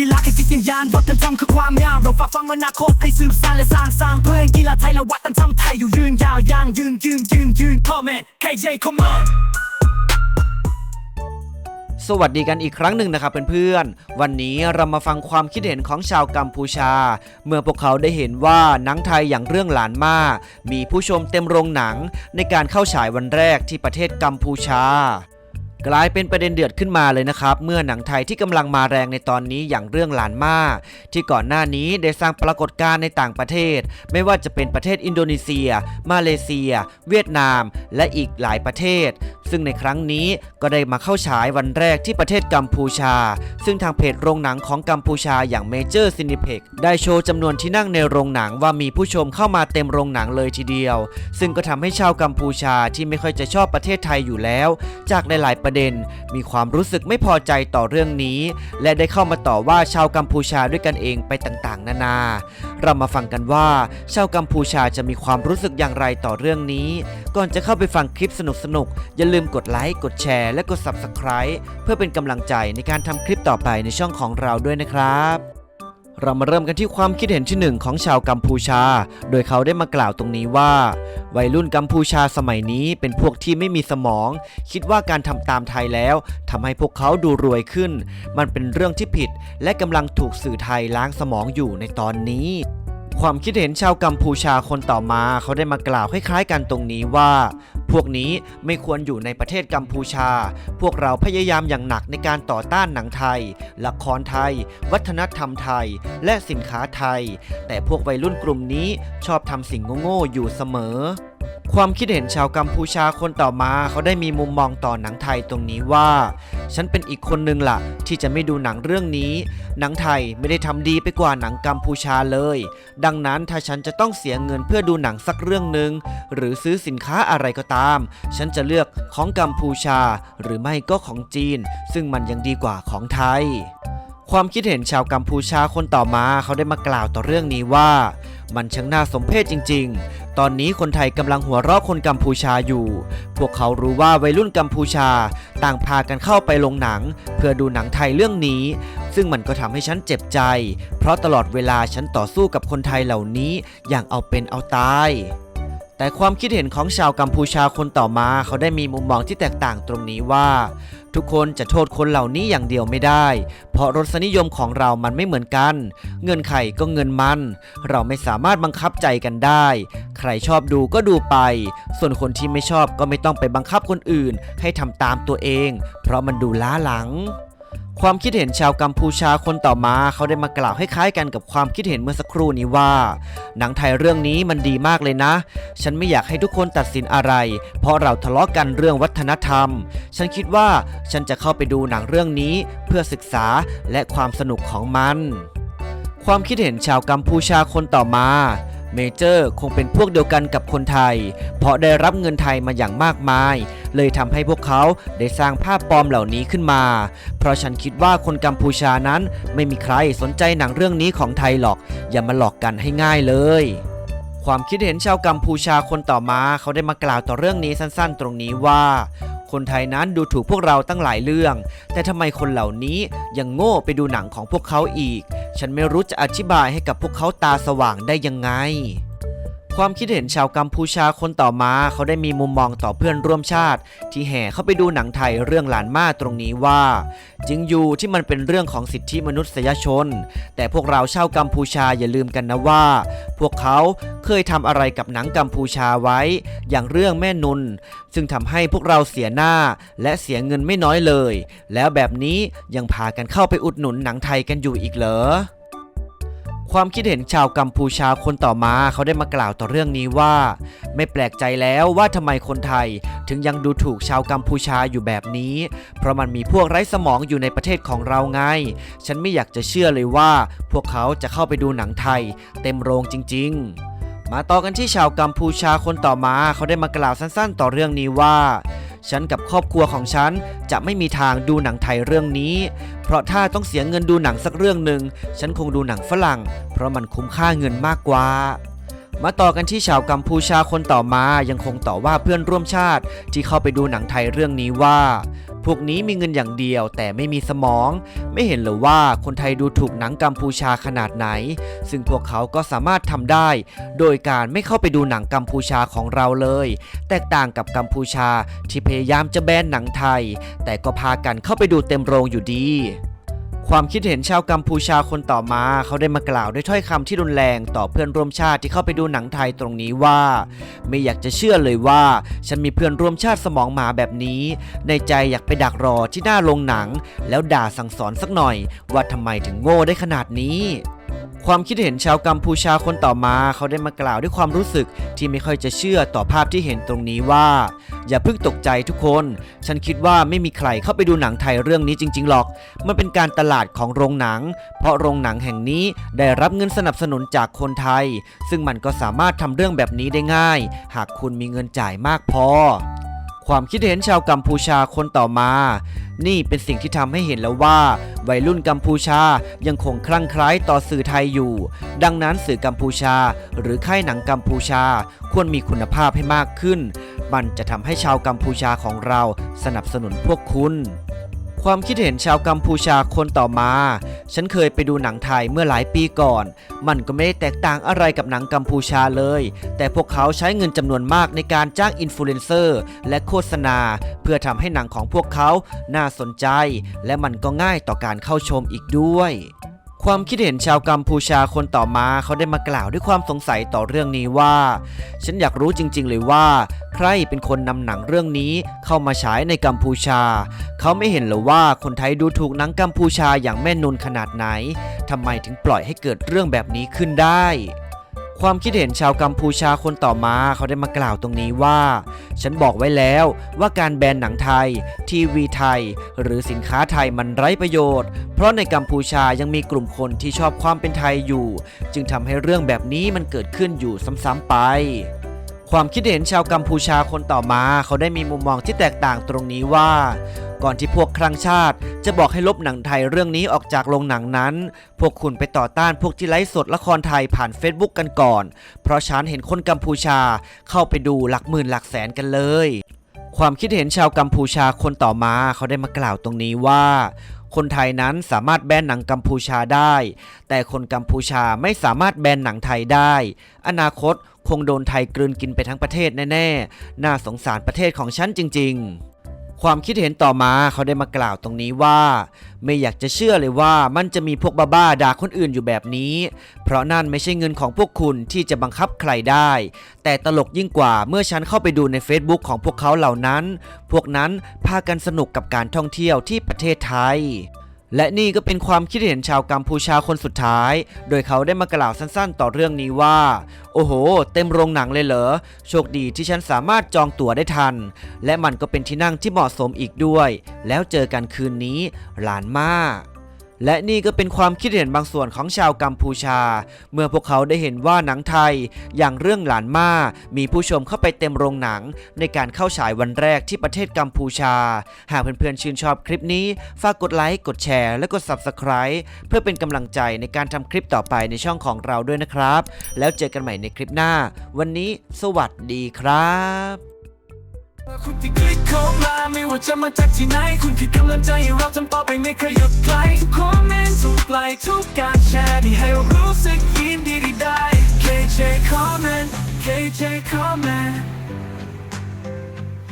กีฬาคือจิตวิญญาณวัฒนธรรมคือความงามเราฝ่าฟังอนาคตให้สืบสานและสร้างสร้างเพื่อให้กีฬาไทยและวัฒนธรรมไทยอยู่ยืนยาวยางยืนยืนยืนยืน comment KJ come on สวัสดีกันอีกครั้งหนึ่งนะครับเพื่อนๆ วันนี้เรามาฟังความคิดเห็นของชาวกัมพูชา เมื่อพวกเขาได้เห็นว่าหนังไทยอย่างเรื่องหลานมา มีผู้ชมเต็มโรงหนังในการเข้าฉายวันแรกที่ประเทศกัมพูชา กลายเป็นประเด็นเดือดขึ้นมาเลยนะครับ เมื่อหนังไทยที่กำลังมาแรงในตอนนี้อย่างเรื่องหลานมา ที่ก่อนหน้านี้ได้สร้างปรากฏการณ์ในต่างประเทศ ไม่ว่าจะเป็นประเทศอินโดนีเซีย มาเลเซีย เวียดนาม และอีกหลายประเทศ ซึ่งในครั้งนี้ก็ได้มาเข้าฉายวันแรกที่ประเทศกัมพูชา ซึ่งทางเพจโรงหนังของกัมพูชาอย่างเมเจอร์ซินิเพ็กได้โชว์จำนวนที่นั่งในโรงหนังว่ามีผู้ชมเข้ามาเต็มโรงหนังเลยทีเดียว ซึ่งก็ทำให้ชาวกัมพูชาที่ไม่ค่อยจะชอบประเทศไทยอยู่แล้ว จากหลายๆประเด็น มีความรู้สึกไม่พอใจต่อเรื่องนี้ และได้เข้ามาต่อว่าชาวกัมพูชาด้วยกันเองไปต่างๆ นานา เรามาฟังกันว่า ชาวกัมพูชาจะมีความรู้สึกอย่างไรต่อเรื่องนี้ ก่อนจะเข้าไปฟังคลิปสนุกๆอย่าลืมกดไลค์กดแชร์และกด Subscribe เพื่อเป็นกำลังใจในการทำคลิปต่อไปในช่องของเราด้วยนะครับ เรามาเริ่มกันที่ความคิดเห็นที่หนึ่งของชาวกัมพูชา โดยเขาได้มากล่าวตรงนี้ว่า วัยรุ่นกัมพูชาสมัยนี้เป็นพวกที่ไม่มีสมอง คิดว่าการทำตามไทยแล้วทำให้พวกเขาดูรวยขึ้น มันเป็นเรื่องที่ผิด และกำลังถูกสื่อไทยล้างสมองอยู่ในตอนนี้ความคิดเห็นชาวกัมพูชาคนต่อมาเขาได้มากล่าวคล้ายๆกันตรงนี้ว่า พวกนี้ไม่ควรอยู่ในประเทศกัมพูชา พวกเราพยายามอย่างหนักในการต่อต้านหนังไทย ละครไทย วัฒนธรรมไทย และสินค้าไทย แต่พวกวัยรุ่นกลุ่มนี้ชอบทำสิ่งโง่ๆอยู่เสมอ ความคิดเห็นชาวกัมพูชาคนต่อมาเขาได้มีมุมมองต่อหนังไทยตรงนี้ว่า ฉันเป็นอีกคนนึงล่ะ ที่จะไม่ดูหนังเรื่องนี้ หนังไทยไม่ได้ทำดีไปกว่าหนังกัมพูชาเลย ดังนั้นถ้าฉันจะต้องเสียเงินเพื่อดูหนังสักเรื่องหนึ่งหรือซื้อสินค้าอะไรก็ตาม ฉันจะเลือกของกัมพูชา หรือไม่ก็ของจีน ซึ่งมันยังดีกว่าของไทย ความคิดเห็นชาวกัมพูชาคนต่อมาเขาได้มากล่าวต่อเรื่องนี้ว่า มันช่างน่าสมเพชจริง ๆ ตอนนี้คนไทยกำลังหัวเราะคนกัมพูชาอยู่ พวกเขารู้ว่าวัยรุ่นกัมพูชา ต่างพากันเข้าไปลงหนัง เพื่อดูหนังไทยเรื่องนี้ ซึ่งมันก็ทำให้ฉันเจ็บใจ เพราะตลอดเวลาฉันต่อสู้กับคนไทยเหล่านี้อย่างเอาเป็นเอาตายแต่ความคิดเห็นของชาวกัมพูชาคนต่อมาเขาได้มีมุมมองที่แตกต่างตรงนี้ว่า ทุกคนจะโทษคนเหล่านี้อย่างเดียวไม่ได้ เพราะรสนิยมของเรามันไม่เหมือนกัน เงินไขก็เงินมัน เราไม่สามารถบังคับใจกันได้ ใครชอบดูก็ดูไป ส่วนคนที่ไม่ชอบก็ไม่ต้องไปบังคับคนอื่น ให้ทำตามตัวเอง เพราะมันดูล้าหลัง ความคิดเห็นชาวกัมพูชาคนต่อมาเขาได้มากล่าวคล้ายๆกันกับความคิดเห็นเมื่อสักครู่นี้ว่า หนังไทยเรื่องนี้มันดีมากเลยนะ ฉันไม่อยากให้ทุกคนตัดสินอะไร เพราะเราทะเลาะกันเรื่องวัฒนธรรม ฉันคิดว่าฉันจะเข้าไปดูหนังเรื่องนี้เพื่อศึกษาและความสนุกของมัน ความคิดเห็นชาวกัมพูชาคนต่อมาเมเจอร์คงเป็นพวกเดียวกันกับคนไทย เพราะได้รับเงินไทยมาอย่างมากมาย เลยทำให้พวกเขาได้สร้างภาพปลอมเหล่านี้ขึ้นมา เพราะฉันคิดว่าคนกัมพูชานั้นไม่มีใครสนใจหนังเรื่องนี้ของไทยหรอก อย่ามาหลอกกันให้ง่ายเลยความคิดเห็นชาวกัมพูชาคนต่อมาเขาได้มากล่าวต่อเรื่องนี้สั้นๆ ตรงนี้ว่า คนไทยนั้นดูถูกพวกเราตั้งหลายเรื่อง แต่ทำไมคนเหล่านี้ยังโง่ไปดูหนังของพวกเขาอีก ฉันไม่รู้จะอธิบายให้กับพวกเขาตาสว่างได้ยังไง ความคิดเห็นชาวกัมพูชาคนต่อมา เขาได้มีมุมมองต่อเพื่อนร่วมชาติ ที่แห่เข้าไปดูหนังไทยเรื่องหลานมาตรงนี้ว่าจริงอยู่ที่มันเป็นเรื่องของสิทธิมนุษยชน แต่พวกเราชาวกัมพูชาอย่าลืมกันนะว่า พวกเขาเคยทำอะไรกับหนังกัมพูชาไว้ อย่างเรื่องแม่นุน ซึ่งทำให้พวกเราเสียหน้าและเสียเงินไม่น้อยเลย แล้วแบบนี้ยังพากันเข้าไปอุดหนุนหนังไทยกันอยู่อีกเหรอ ความคิดเห็นชาวกัมพูชาคนต่อมาเขาได้มากล่าวต่อเรื่องนี้ว่า ไม่แปลกใจแล้วว่าทำไมคนไทย ถึงยังดูถูกชาวกัมพูชาอยู่แบบนี้ เพราะมันมีพวกไร้สมองอยู่ในประเทศของเราไง ฉันไม่อยากจะเชื่อเลยว่า พวกเขาจะเข้าไปดูหนังไทย เต็มโรงจริง ๆ มาต่อกันที่ชาวกัมพูชาคนต่อมาเขาได้มากล่าวสั้นๆ ต่อเรื่องนี้ว่า ฉันกับครอบครัวของฉันจะไม่มีทางดูหนังไทยเรื่องนี้ เพราะถ้าต้องเสียเงินดูหนังสักเรื่องหนึ่งฉันคงดูหนังฝรั่ง เพราะมันคุ้มค่าเงินมากกว่ามาต่อกันที่ชาวกัมพูชาคนต่อมายังคงต่อว่าเพื่อนร่วมชาติ ที่เข้าไปดูหนังไทยเรื่องนี้ว่า พวกนี้มีเงินอย่างเดียวแต่ไม่มีสมอง ไม่เห็นหรือว่าคนไทยดูถูกหนังกัมพูชาขนาดไหน ซึ่งพวกเขาก็สามารถทำได้ โดยการไม่เข้าไปดูหนังกัมพูชาของเราเลย แตกต่างกับกัมพูชาที่พยายามจะแบนหนังไทย แต่ก็พากันเข้าไปดูเต็มโรงอยู่ดี ความคิดเห็นชาวกัมพูชาคนต่อมา เขาได้มากล่าวด้วยถ้อยคำที่รุนแรงต่อเพื่อนร่วมชาติที่เข้าไปดูหนังไทยตรงนี้ว่า ไม่อยากจะเชื่อเลยว่า ฉันมีเพื่อนร่วมชาติสมองหมาแบบนี้ ในใจอยากไปดักรอที่หน้าโรงหนัง แล้วด่าสั่งสอนสักหน่อย ว่าทำไมถึงโง่ได้ขนาดนี้ ความคิดเห็นชาวกัมพูชาคนต่อมาเขาได้มากล่าวด้วยความรู้สึกที่ไม่ค่อยจะเชื่อต่อภาพที่เห็นตรงนี้ว่า อย่าเพิ่งตกใจทุกคน ฉันคิดว่าไม่มีใครเข้าไปดูหนังไทยเรื่องนี้จริง ๆ หรอก มันเป็นการตลาดของโรงหนัง เพราะโรงหนังแห่งนี้ได้รับเงินสนับสนุนจากคนไทย ซึ่งมันก็สามารถทำเรื่องแบบนี้ได้ง่าย หากคุณมีเงินจ่ายมากพอ ความคิดเห็นชาวกัมพูชาคนต่อมา นี่เป็นสิ่งที่ทำให้เห็นแล้วว่า วัยรุ่นกัมพูชายังคงคลั่งไคล้ต่อสื่อไทยอยู่ ดังนั้นสื่อกัมพูชา หรือค่ายหนังกัมพูชาควรมีคุณภาพให้มากขึ้น มันจะทำให้ชาวกัมพูชาของเราสนับสนุนพวกคุณ ความคิดเห็นชาวกัมพูชาคนต่อมา ฉันเคยไปดูหนังไทยเมื่อหลายปีก่อน มันก็ไม่ได้แตกต่างอะไรกับหนังกัมพูชาเลย แต่พวกเขาใช้เงินจำนวนมากในการจ้างอินฟลูเอนเซอร์และโฆษณา เพื่อทำให้หนังของพวกเขาน่าสนใจ และมันก็ง่ายต่อการเข้าชมอีกด้วย ความคิดเห็นชาวกัมพูชาคนต่อมาเขาได้มากล่าวด้วยความสงสัยต่อเรื่องนี้ว่า ฉันอยากรู้จริง ๆ เลยว่า ใครเป็นคนนำหนังเรื่องนี้เข้ามาฉายในกัมพูชา เขาไม่เห็นเหรือว่าคนไทยดูถูกหนังกัมพูชาอย่างแม่นุนขนาดไหนทำไมถึงปล่อยให้เกิดเรื่องแบบนี้ขึ้นได้ ความคิดเห็นชาวกัมพูชาคนต่อมาเขาได้มากล่าวตรงนี้ว่า ฉันบอกไว้แล้วว่าการแบนหนังไทย ทีวีไทย หรือสินค้าไทยมันไร้ประโยชน์ เพราะในกัมพูชายังมีกลุ่มคนที่ชอบความเป็นไทยอยู่ จึงทำให้เรื่องแบบนี้มันเกิดขึ้นอยู่ซ้ำๆไปความคิดเห็นชาวกัมพูชาคนต่อมาเขาได้มีมุมมองที่แตกต่างตรงนี้ว่า ก่อนที่พวกครั้งชาติ จะบอกให้ลบหนังไทยเรื่องนี้ออกจากโรงหนังนั้น พวกคุณไปต่อต้านพวกที่ไลฟ์สดละครไทยผ่าน Facebook กันก่อน เพราะฉันเห็นคนกัมพูชาเข้าไปดูหลักหมื่นหลักแสนกันเลย ความคิดเห็นชาวกัมพูชาคนต่อมาเขาได้มากล่าวตรงนี้ว่าคนไทยนั้นสามารถแบนหนังกัมพูชาได้ แต่คนกัมพูชาไม่สามารถแบนหนังไทยได้ อนาคตคงโดนไทยกลืนกินไปทั้งประเทศแน่ๆ น่าสงสารประเทศของฉันจริง ๆ ความคิดเห็นต่อมาเขาได้มากล่าวตรงนี้ว่า ไม่อยากจะเชื่อเลยว่ามันจะมีพวกบ้าๆด่าคนอื่นอยู่แบบนี้ เพราะนั่นไม่ใช่เงินของพวกคุณที่จะบังคับใครได้ แต่ตลกยิ่งกว่าเมื่อฉันเข้าไปดูใน Facebook ของพวกเขาเหล่านั้น พวกนั้นพากันสนุกกับการท่องเที่ยวที่ประเทศไทย และนี่ก็เป็นความคิดเห็นชาวกัมพูชาคนสุดท้าย โดยเขาได้มากล่าวสั้นๆ ต่อเรื่องนี้ว่า โอ้โห เต็มโรงหนังเลยเหรอ โชคดีที่ฉันสามารถจองตั๋วได้ทัน และมันก็เป็นที่นั่งที่เหมาะสมอีกด้วย แล้วเจอกันคืนนี้ หลานมาก และนี่ก็เป็นความคิดเห็นบางส่วนของชาวกัมพูชา เมื่อพวกเขาได้เห็นว่าหนังไทย อย่างเรื่องหลานมามีผู้ชมเข้าไปเต็มโรงหนัง ในการเข้าฉายวันแรกที่ประเทศกัมพูชา หากเพื่อนๆชื่นชอบคลิปนี้ ฝากกดไลค์กดแชร์และกด Subscribe เพื่อเป็นกำลังใจในการทำคลิปต่อไปในช่องของเราด้วยนะครับ แล้วเจอกันใหม่ในคลิปหน้า วันนี้สวัสดีครับ คุณที่คลิกเข้ามาไม่ว่าจะมาจากที่ไหน คุณคือกำลังใจให้เราทำต่อไปไม่เคยหยุดไกลทุกคอมเมนต์ทุกไลค์ทุกการแชร์ที่ให้เรารู้สึกยินดีได้ KJ comment KJ comment